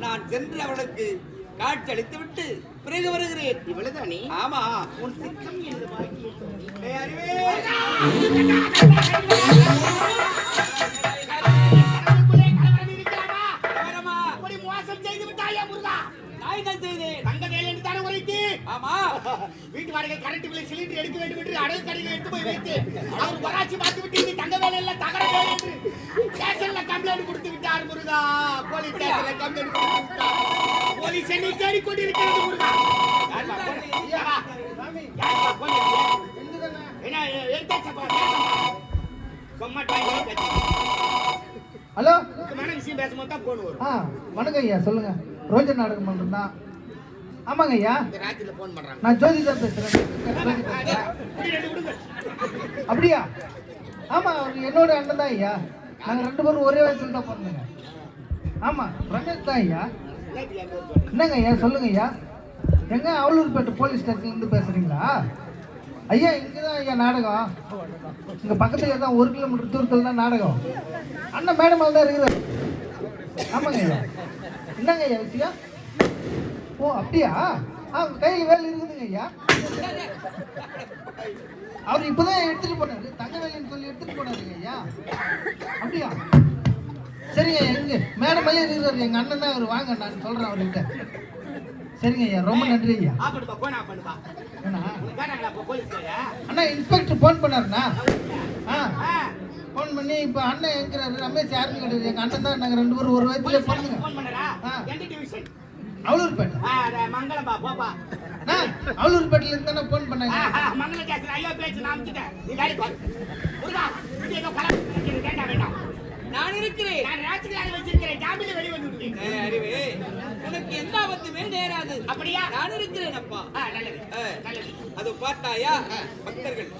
நான் சென்று அவளுக்கு காட்சி அளித்து விட்டு பிறகு வருகிறேன். இவ்வளவுதானே? ஆமா உன்? கலவரமா? அப்படி மோசம் செய்து விட்டாயா முருகா? செய்தேன் தங்க வேலை என்று தானே உரைத்து? ஆமா. வீட்டு வாடகை கரண்ட் பில்லை சிலிண்டர் எடுக்க வேண்டும் என்று அடகு கடையில் எடுத்து போய் வைத்து அவர் வராட்சி பார்த்து விட்டு தங்க வேலை இல்ல தகர வேலை என்று ஸ்டேஷன்ல கம்ப்ளைண்ட் கொடுத்து விட்டார் முருகா. போலீஸ் ஸ்டேஷன்ல கம்ப்ளைண்ட் கொடுத்து விட்டார் போலீஸ் என்னை தேடி கொண்டிருக்கிறது முருகா. ஹலோ? விஷயம் பேசும்போது தான் போன் வரும். ஆ வணக்கம் ஐயா சொல்லுங்க. ரோஜா நாடகம் பண்ணுறது தான் ஆமாங்க ஐயா. இந்த ராத்திரில போன் பண்றாங்க. நான் இப்படி ரெண்டு விடுங்க. அப்படியா? அவர் என்னோட அண்ணன் தான் ஐயா. நாங்கள் ரெண்டு பேரும் ஒரே வயசுல தான் பிறந்தோங்க. ஆமாம் ரமேஷ் தான் ஐயா. என்னங்க ஐயா சொல்லுங்க ஐயா. எங்க அவலூர்பேட்டை போலீஸ் ஸ்டேஷன்லேருந்து பேசுகிறீங்களா ஐயா இங்கே தான் ஐயா நாடகம். இங்கே பக்கத்துல தான் ஒரு கிலோமீட்டர் தூரத்தில் தான் நாடகம். அண்ணன் மேடம் தான் இருக்கிறார். ஆமாங்க ஐயா. என்னங்க ஐயா விஷயம்? ஓ அப்படியா? கையில் வேலை இருக்குதுங்க ஐயா. அவர் இப்போதான் எடுத்துட்டு போனாரு. தங்க வேலைன்னு சொல்லி எடுத்துட்டு போனாருங்க ஐயா. அப்படியா? சரிங்க எங்க? மேடம் ஐயா இருக்கிறாரு. எங்க அண்ணன் தான் அவர் வாங்க நான் சொல்றேன் அவர்கிட்ட. சரிங்க ஐயா ரொம்ப நன்றி ஐயா. அண்ணா இன்ஸ்பெக்டர் ஃபோன் பண்ணாருண்ணா. ஆ. ஃபோன் பண்ணி இப்போ அண்ணன் இருக்கிறாரு ரமேஷ் யாருன்னு கிடையாது எங்கள் அண்ணன் தான் நாங்கள் ரெண்டு பேரும் ஒரு வயசுல பிறந்துங்க அவலூர்பேட்டை. மங்களம்பா போப்பா. அண்ணா அவலூர்பேட்டையிலேருந்து தானே ஃபோன் பண்ணாங்க? ஆ, ஆ, மங்கள கேசன் ஐயோ பேச்சு நான் அமுச்சிட்டேன். நீ வேலை பாரு முருகா இது ஏதோ கலர் வைக்கிறது வேண்டாம் வேண்டாம். நான் இருக்கிறேன். நான் ராசிகளாக வச்சிருக்கிறேன். ஜாமீன்ல வெளிய வந்து அறிவே உனக்கு எந்த ஆபத்துமே நேராது. அப்படியா? நான் இருக்கிறேன் அப்பா. நல்லது. நல்லது. அது பார்த்தாயா? பக்தர்கள்.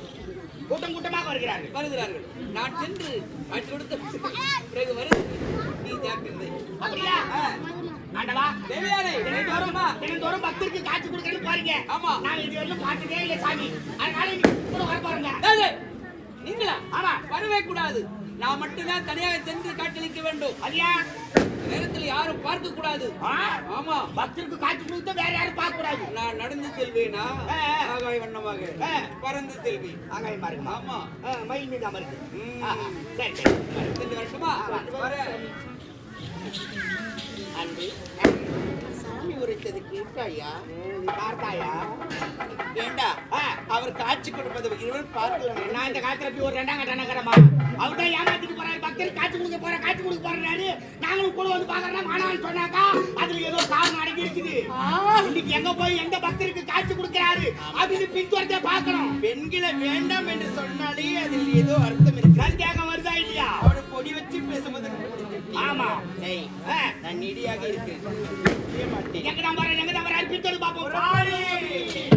கூட்டம் கூட்டமாக வருகிறார்கள். வருகிறார்கள். நான் சென்று காட்சி கொடுத்து பிறகு வருகிறேன் நீ ஜாக்கிரதை. அப்படியா? ஆ, ஆண்டவா தேவியாரே தினந்தோறும் தினந்தோறும் பக்தருக்கு காட்சி கொடுக்கணும் பாருங்க ஆமா. நான் இது வரைக்கும் பார்த்ததே இல்லை சாமி. அதனால இன்னைக்கு கூட வர பாருங்க நீங்களா? ஆமா வரவே கூடாது. நான் மட்டும்தான் தனியாக சென்று காட்சியளிக்க வேண்டும். அதியா நேரத்தில் யாரும் பார்க்க கூடாது. ஆமா. பக்தருக்கு காட்சி கொடுத்தா வேற யாரும் பார்க்க கூடாது. நான் நடந்து செல்வேனா. ஆகாய வண்ணமாக. பறந்து செல்வேன். ஆகாயம் பாருங்க. ஆமா. மயில் மீது. ஆஹா, சரி சரி. வரட்டுமா வரேன். அன்பு சாமி உரைத்தது கேட்டாயா பார்த்தாயா? ஏண்டா? ஆ, அவர் காட்சி கொடுப்பது இருவர் நான் இந்த காலத்துல போய் ஒரு ரெண்டாங்க டனகரமா அவர் தான் ஏமாத்திட்டு போறாரு. பக்தர் காட்சி கொடுக்க போற காட்சி கொடுக்க போறாரு நாங்களும் கூட வந்து பாக்குறோம் ஆனாலும் சொன்னாக்கா அதுல ஏதோ காரணம் அடங்கி இருக்குது. இன்னைக்கு எங்க போய் எந்த பக்தருக்கு காட்சி கொடுக்கிறாரு அப்படின்னு பின்துரத்தை பார்க்கணும். பெண்களை வேண்டாம் என்று சொன்னாலே அதில் ஏதோ அர்த்தம் இருக்கு. ஆ, நான் நெடியாக இருக்கேன். செய்ய மாட்டேன் எங்க தான் வர எங்க தான் வர பின்தொடர்ந்து பார்ப்போம்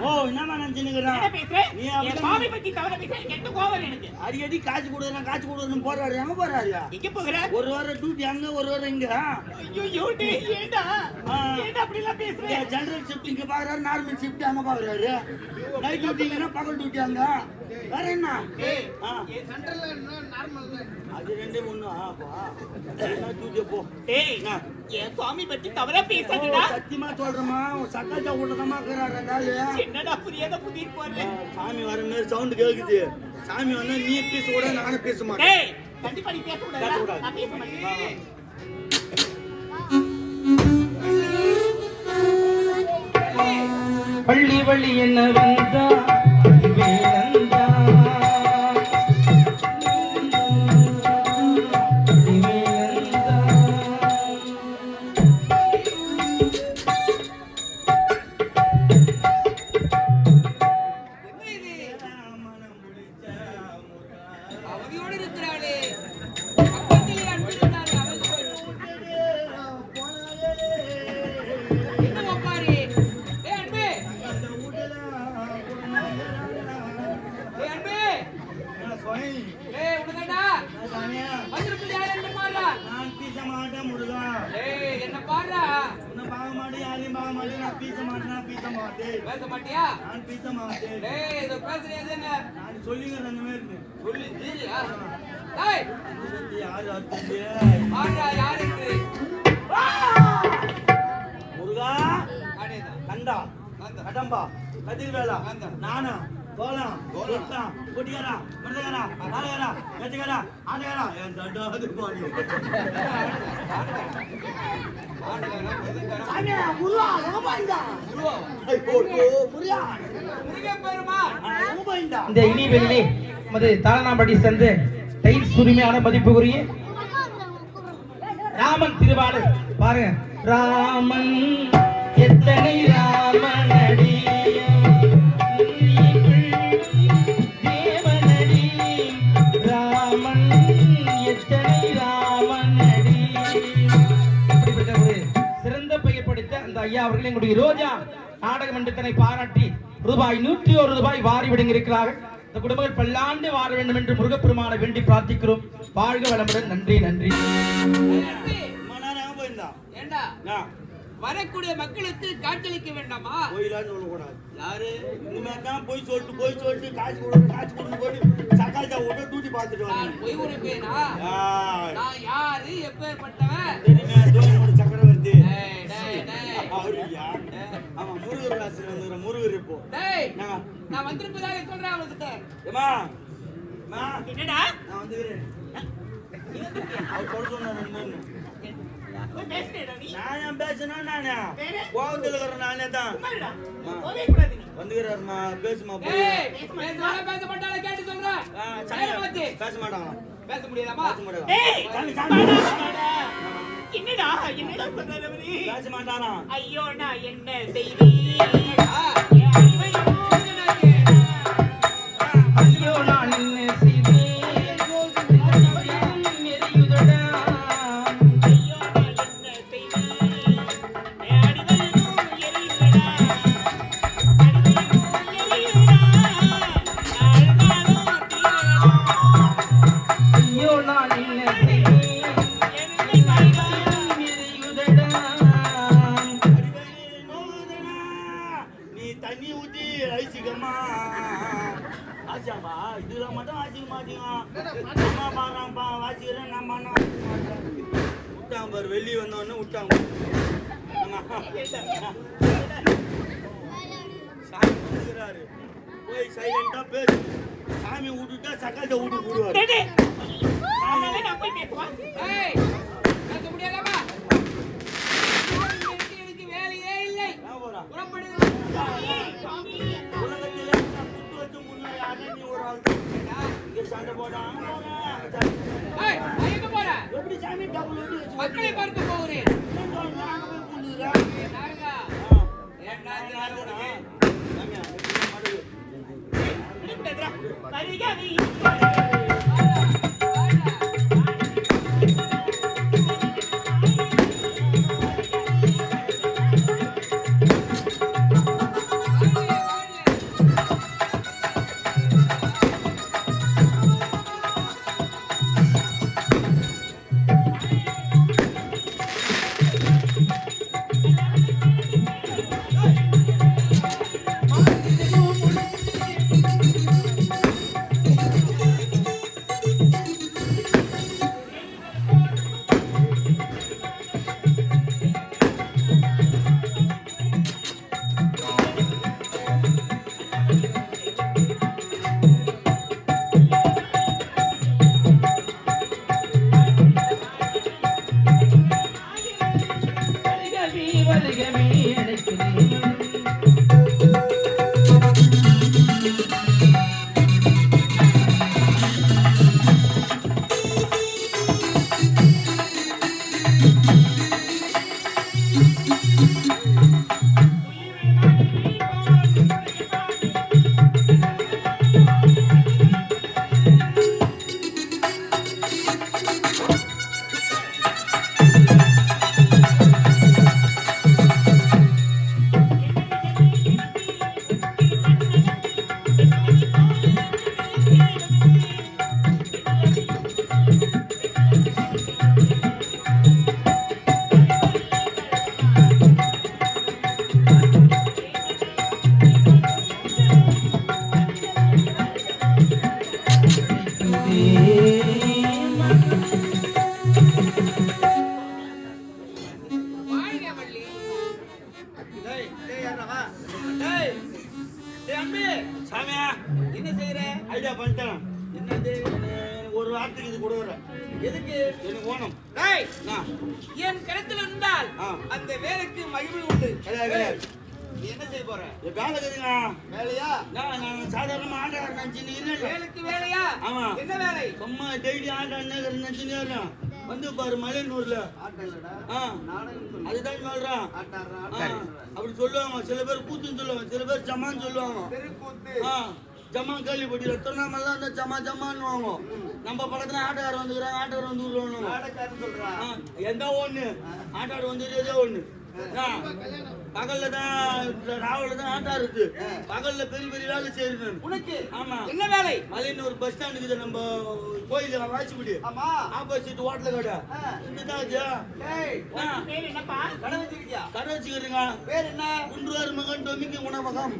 ஓ என்னமா நினைச்சுன்னுக்குறான் என்ன பேசுற? நீ என் அப்படிதான் சுவாமி பத்தி தவிர பேச கெட்ட கோவம் எனக்கு? அடிக்கடி காசு கொடுக்குறேன் காசு கொடுக்குறேன்னு போறாரு எங்க போறாரு எங்க ஒரு வாரம் டியூட்டி அங்க ஒரு வாரம் இங்க. ஐயோ ஏண்டா? அப்படி எல்லாம் பேசுற? ஜெனரல் ஷிஃப்ட் இங்க பாக்குறாரு நார்மல் ஷிஃப்ட் அங்க பாக்குறாரு. நைட் டியூட்டிங்கன்னா பகல் டியூட்டி அங்க. வேற என்ன? அது ரெண்டே ஒண்ணு. டியூட்டி போ? என் சுவாமி பத்தி தவறா பேசாதடா. சத்தியமா சொல்றேமா சக்கால்ஜா வீட்டுக்கமா இருக்கிறாரு என்னடா புரியாத புதிர் ஆ, போடுற சாமி வர மாதிரி சவுண்ட் கேக்குது. சாமி வந்தா நீ பேச கூட நானும் பேச மாட்டேன். கண்டிப்பா நீ பேச கூடாது பேசக்கூடாது. நான் பேச மாட்டேன். பள்ளி வள்ளி என்ன வந்தா? என்ன பாடுறா? உன்னை பார்க்க மாட்டேன் யாரையும் பார்க்க மாட்டேன். நான் பேச மாட்டேன் நான் பேச மாட்டேன். பேச மாட்டியா? நான் பேச மாட்டேன். டேய் இத பேசுறது என்ன? நான் சொல்லிக்கிறேன் அந்த மாதிரி சொல்லு நீயா டேய் யார் அர்த்தம் பாடுறா யார் என்று முருகா கண்டா. கடம்பா கதிர்வேலா. நானா? கோலம் கோலம் கொடியாரா மருதகாரா நாடகாரா கஜகாரா ஆடகாரா என் தண்டாது பாடி? இந்த இனிவெளியிலே நமது தாளனாம்படி சேர்ந்து டைல்ஸ் உரிமையான மதிப்புக்குரிய ராமன் திருவாளர். பாருங்க. ராமன் எத்தனை ராமனடி? தேவனடி ஐயா அவர்கள் எங்களுடைய ரோஜா நாடக மன்றத்தினை பாராட்டி ரூபாய் நூற்றி ஒரு ரூபாய் வாரி வழங்கியிருக்கிறார்கள் இந்த குடும்பங்கள் பல்லாண்டு வாழ வேண்டும் என்று முருகப்பெருமானை வேண்டி பிரார்த்திக்கிறோம். வாழ்க வளமுடன். நன்றி நன்றி. வரக்கூடிய மக்களுக்கு காட்சியளிக்க வேண்டாமா? போயிலான்னு சொல்லக்கூடாது. யாரு? மாதிரி தான் போய் சொல்லிட்டு போய் சொல்லிட்டு காசு கொடுத்து காசு கொடுத்து போட்டு சக்கால் தான் விட்டு டியூட்டி பார்த்துட்டு பொய் உரைப்பேனா நான் யாரு? எப்பேற்பட்டவன்? தெரியுமே தோனோட சக்கரவர்த்தி டேய் டேய் டேய் அவருயா ஆமா முருகர் ராசியில் வந்துக்கிற முருகர் இப்போ டேய் நான் வந்திருப்பதாக சொல்றேன் அவனுக்கு ஏமா என்னடா? நான் வந்துக்கிறேன். அவர் சொல்ல சொன்னார் நான் பேசணும் நானே? கோவத்தில் இருக்கிற நானே தான். வந்துக்கிறாருமா பேசுமா பேச மாட்டாள கேட்டு சொல்றேன். பேச மாட்டாங்க பேச முடியாதாமா பேச முடியாது. என்னடா என்னடா சொல்றாரு ஐயோ நான் என்ன செய்வேன் போய் சைலண்டா பேசு சாமி விட்டுட்டா சக்கத்தை விட்டு விடுவாரு நான் போய் பேசுவான் ஏய், பேச? எனக்கு வேலையே இல்லை மக்களை பார்க்க போகிறேன் நாங்க என்ன செய்ய போற? என் வேலை இருக்குதுங்க வேலையா? நான் சாதாரணமா நினச்சின்னு இருக்கேன் வேலைக்கு வேலையா? ஆமா. என்ன வேலை? சும்மா டெய்லி நினச்சின்னு இருக்கேன் வந்து பாரு மலையனூர்ல. ஆ. அதுதான் சொல்றான். அப்படி சொல்லுவாங்க. சில பேர் கூத்துன்னு சொல்லுவாங்க. சில பேர் ஜமான்னு சொல்லுவாங்க. ஜமா கேள்விப்பட்டு திருவண்ணாமலை இருந்தா ஜமா ஜமான்னு நம்ம பக்கத்துல ஆட்டோக்காரர் வந்துக்கிறாங்க. ஆட்டோக்காரர் வந்து விடுவாங்க எந்த ஒண்ணு? ஆட்டோக்காரர் வந்து ஒண்ணு. பகல்ல தான் ராவல தான் ஆட்டா இருக்கு. பகல்ல பெரிய பெரிய வேலை செய்யணும். உனக்கு ஆமா. என்ன வேலை? மலையனூர் பஸ் ஸ்டாண்ட் இருக்குது நம்ம கோயில் வாசிப்படி ஆமா. ஆப்போசிட் ஹோட்டல் கடை. இதுதான் கடை வச்சிருக்கியா கடை வச்சுக்கிறீங்க. பேர் என்ன? குன்றுவார் மகன் டொமிக்கு உணவகம்.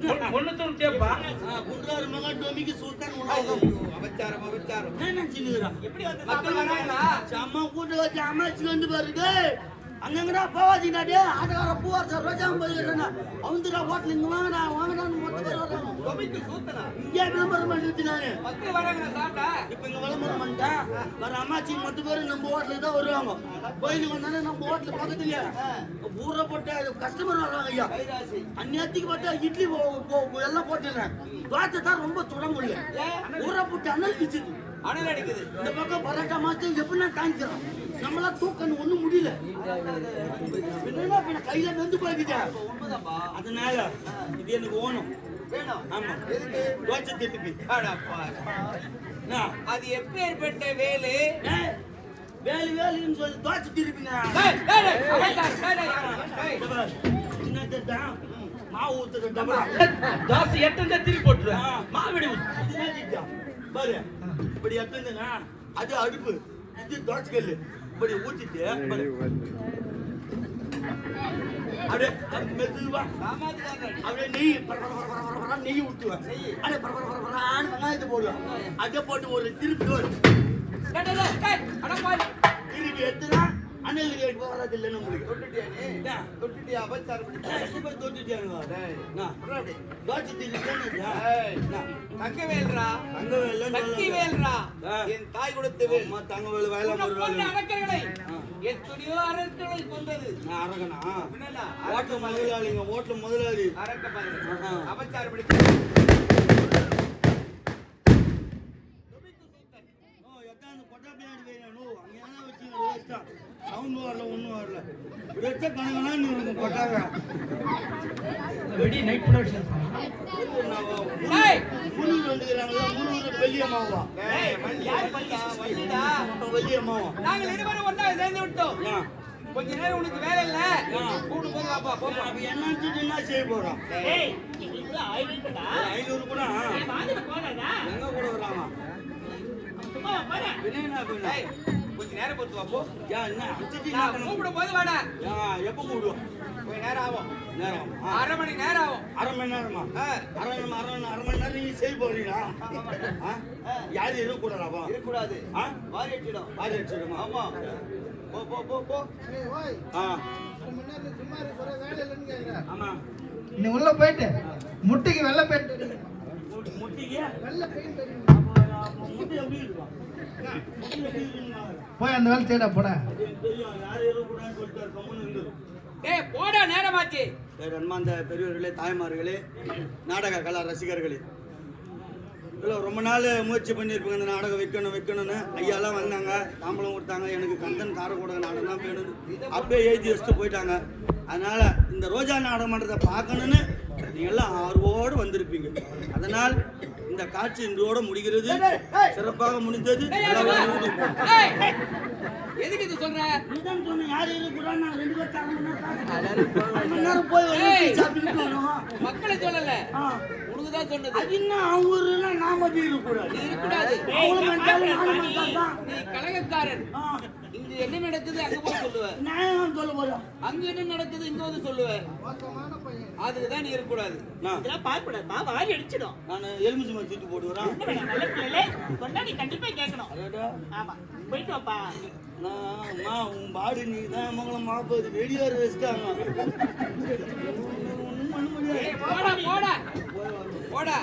ஆ, குன்றுவார் மகன் டொமிக்கு சுல்தான் உணவகம் அபச்சாரம் அபச்சாரம். என்ன நினைச்சுக்கிறான் எப்படி வந்து மக்கள் வராங்களா? செம்ம கூட்டு வச்சு அம்மாச்சி வந்து பாருங்க. அங்கங்கடா போவாதீங்கடா ஆட்டக்கார பூவார் சார் ரோஜா போயிருக்கா அவந்துடா ஹோட்டல் இங்க வாங்கடா வாங்கடான்னு தொமிக்கு சூத்தனா? இங்கே விளம்பரம் பண்ணிட்டு நானு மக்கள் வராங்களா சாப்பிட்டா? இப்ப இங்க விளம்பரம் பண்ணிட்டேன் வர அம்மாச்சி மொத்த பேர் நம்ம ஹோட்டலுக்கு தான் வருவாங்க. கோயிலுக்கு வந்தானே நம்ம ஹோட்டல் பக்கத்துலயே. ஊரை போட்டு கஸ்டமர் வர்றாங்க ஐயா. அந்நேரத்துக்கு பார்த்தா இட்லி எல்லாம் போட்டுறேன் தோசை தான் ரொம்ப சுட முடியல ஊரை போட்டு அனல் கிச்சுது அனல் அடிக்குது. இந்த பக்கம் பரோட்டா மாத்து எப்படின்னா காய்க்கிறோம் நம்மளாம் தூக்கணும் ஒண்ணும் முடியல. என்னன்னா கையில வெந்து போய்க்குது உண்மைதான்பா அதனால இது எனக்கு ஓணும். ஆமா அடப்பா. அது எப்பேற்பட்ட வேலை வேலு வேலுன்னு சொல்லி தோச்சு திருப்பிங்க மாவு ஊத்துற டபரா. தோசை எட்டு திருப்பி போட்டுருவேன் ஊத்து. பாரு, இப்படி அது அடுப்பு இது தோசை இப்படி ஊத்திட்டு அப்படியே மெதுவா அப்படியே நெய் பர பர பர பர பர பரபரா நெய் ஊட்டுவேன் அப்படியே பரபர பரபரான்னு வெங்காயத்தை போடுவேன் அதை போட்டு ஒரு திருப்பி ஒரு டேய், டேய், டேய், டேய், அட பாவி. திருப்பி எடுத்துனா அண்ணன் கேட்டு வராது இல்லை நம்மளுக்கு தொட்டுட்டியா? தொட்டுட்டியா அபச்சாரம் பண்ணிட்டியா? ரெண்டு பேர் தொட்டுட்டானுங்க. டேய், நான் விட்றா அப்படி. தோசை தின்னுட்டேன்னு வச்சா. டேய், நான் தங்கவேல்ரா தங்கவேலு சக்திவேல்ரா ஆ. என் தாய் கொடுத்த வேல் அம்மா தங்கவேலு வயல உன்னை ஒரு போன்ற வேலு. ஆ. எத்தனையோ அரக்கர்களை கொண்டது. நான் அரகனா ஓட்டல் முதலாளிங்க ஓட்டல் முதலாளி அரக்க பாருங்க பண்ணிட்டியா? ஓ, எத்தாந்து கொட்டை பின்னாடி போயினா, நோ, அங்கேயானா வச்சுக்கிற sound வரல, ஒண்ணும் வரல. இப்படி வச்சா கணக்கனா நீ உனக்கு கொட்டாங்க. வெடி நைட் ப்ரொடக்ஷன் முன்னூறு வந்துக்கிறாங்களா, முன்னூறு வெள்ளியம்மாவா? வெள்ளியம்மாவா? நாங்கள் இருவரும் ஒன்றா சேர்ந்து விட்டோம். கொஞ்ச நேரம் உனக்கு வேலை இல்ல. கூட்டு போது வாப்பா போப்பா அப்ப என்ன செய்ய போறோம்? ஐநூறு கூட எங்க கூட சும்மா போறேன் பண்ண கொஞ்ச நேரம் பொறுத்து வா, போ. ஏன் என்ன அடிச்சிட்டு என்ன நான் பண்ண கூப்பிடும் போது வாடா எப்ப கூடுவோம் கொஞ்ச நேரம் ஆகும். நேரம். அரை மணி நேரம் ஆகும். அரை மணி நேரமா? அரை மணி அரை மணி அரை மணி நேரம் நீ செய்ய போறீங்களா? ஆ? யாரும் இருக்கக்கூடாதாப்பா இருக்கக்கூடாது. ஆ? வாரி அடிச்சிடும் பாதி அடிச்சிடுமா ஆமா. போ போ போ போ. ஆ. நீ உள்ள போயிட்டு முட்டிக்கு வெள்ளை பெயிண்ட் முட்டிக்கு? வெள்ளை பெயிண்ட் போய் அந்த வேலை செய்யடா போட. டேய் போடா நேரமாச்சு. அன்பார்ந்த பெரியவர்களே தாய்மார்களே நாடக கலா ரசிகர்களே. இல்லை ரொம்ப நாள் முயற்சி பண்ணியிருப்பேங்க இந்த நாடகம் வைக்கணும் வைக்கணும்னு. ஐயாலாம் வந்தாங்க தாம்பலம் கொடுத்தாங்க எனக்கு கந்தன் காரக்கூட நாடகம் தான் வேணும்னு. அப்படியே எழுதி வச்சுட்டு போயிட்டாங்க. அதனால இந்த ரோஜா நாடகமன்றத்தை பார்க்கணும்னு நீங்க எல்லாம் ஆர்வோடு வந்திருப்பீங்க. அதனால் இந்த காட்சி இன்றோட முடிகிறது. சிறப்பாக முடிந்தது. எதுக்கு இது சொல்ற? நீதான் சொன்ன, யார் இருக்கக்கூடாது, நான் ரெண்டு பேரும் தர மணி நேரம் போய். மக்களை சொல்லல. சொன்னது. அது அவங்க ஊர்ல நாம அப்படி இருக்கக்கூடாது. நீ இருக்கக்கூடாது. நீ கலகக்காரன் ஆ. இங்க என்ன நடக்குது? அங்க போய் சொல்லுவ. நான் சொல்ல போறேன் அங்க என்ன நடக்குது? இங்க வந்து சொல்லுவ. மோசமான பையன் அதுக்கு தான் நீ இருக்கக்கூடாது. இதெல்லாம் பார்க்கக்கூடாதுப்பா வாரி அடிச்சிடும். நான் எலுமிச்சு மரம் சுட்டு போட்டுக்கிறேன் நல்ல பிள்ளைலே சொன்னா நீ கண்டிப்பா கேட்கணும். ஆமா போயிட்டு வாப்பா. நான் அம்மா, உன் பாடு நீ தான் மங்களம் மாப்பது. வெளியே வச்சுட்டாங்க. பண்ண முடியாது போடா போடா. போடா.